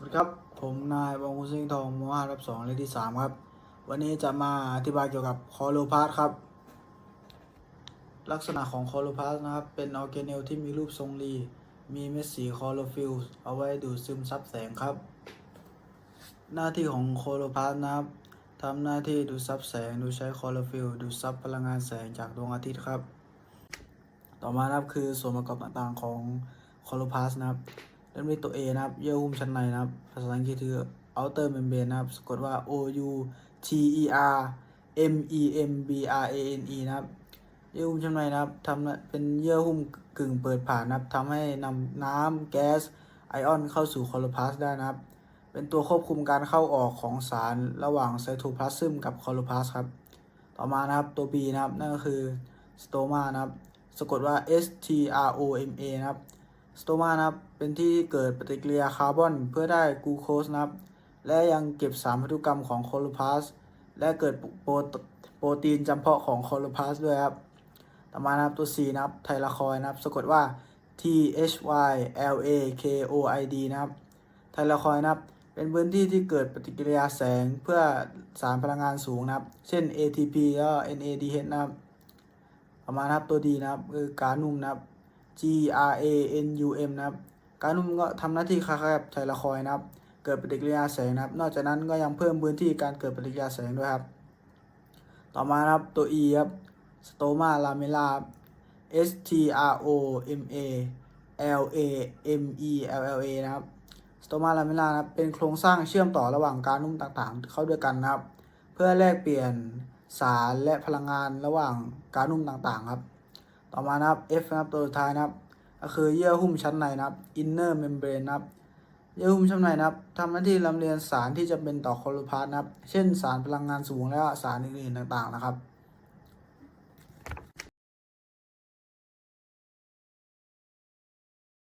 สวัสดีครับ ผมนายบางคุสิงห์ทองมห้ารับสองเลขที่สามครับ วันนี้จะมาอธิบายเกี่ยวกับคอโลพาสครับ ลักษณะของคอโลพาสนะครับ เป็นออร์แกเนลที่มีรูปทรงรี มีเม็ดสีคอโลฟิลส์เอาไว้ดูดซึมซับแสงครับ หน้าที่ของโคโลพาสนะครับทำหน้าที่ดูดซับแสงดยใช้คอโลฟิลดูดซับพลังงานแสงจากดวงอาทิตย์ครับ ต่อมานะครับคือส่วนประกอบต่างๆของคอโลพาสนะครับ เริ่มด้วยตัว A นะครับ เยื่อหุ้มชั้นในนะครับ ภาษาอังกฤษคือ outer membrane นะครับ สะกดว่า O U T E R M E M B R A N E นะครับ เยื่อหุ้มชั้นในนะครับทำเป็นเยื่อหุ้มกึ่งเปิดผ่านนะครับทำให้นำน้ำแก๊สไอออนเข้าสู่คอโลพาสได้นะครับ เป็นตัวควบคุมการเข้าออกของสารระหว่างไซโทพลาซึมกับคอโลพาสครับ ต่อมานะครับตัว B นะครับนั่นก็คือสโตมานะครับ สะกดว่า S T R O M A นะครับ สโตมานะครับ เป็นที่เกิดปฏิกิริยาคาร์บอนเพื่อได้กลูโคสนะครับ และยังเก็บสารพันธุกรรมของโคโลพาสและเกิดโปรตโปรตีนจำเพาะของโคโลพาสด้วยครับ ต่อมานะครับตัว C นะครับ ไทลาคอยนะครับ สะกดว่า T H Y L A K O I D นะครับ ไทลาคอยนะครับ เป็นพื้นที่ที่เกิดปฏิกิริยาแสงเพื่อสารพลังงานสูงนะครับ เช่น ATP แล้วก็ NADH นะครับ ต่อมานะครับตัวดีนะครับคือกานุ่มนะครับ G R A N U M นะครับ กานุ่มก็ทำหน้าที่คล้ายๆกับไทลาคอยนะครับ เกิดปฏิกิริยาแสงนะครับ นอกจากนั้นก็ยังเพิ่มพื้นที่การเกิดปฏิกิริยาแสงด้วยครับ ต่อมาครับตัว E ครับสโตมาลาเมลา S T R O M A L A M E L L A นะครับสโตมาลาเมลานะครับเป็นโครงสร้างเชื่อมต่อระหว่างการนุ่มต่างๆ เข้าด้วยกันนะครับ เพื่อแลกเปลี่ยนสารและพลังงานระหว่างการนุ่มต่างๆ ครับ ต่อมานะครับ F นะครับตัวสุดท้ายนะครับก็คือเยื่อหุ้มชั้นในนะครับ inner membrane นะครับเยื่อหุ้มชั้นในนะครับทำหน้าที่ลำเลียงสารที่จะเป็นต่อโคโลพาสนะครับ เช่นสารพลังงานสูงและสารอื่นๆต่างๆนะครับ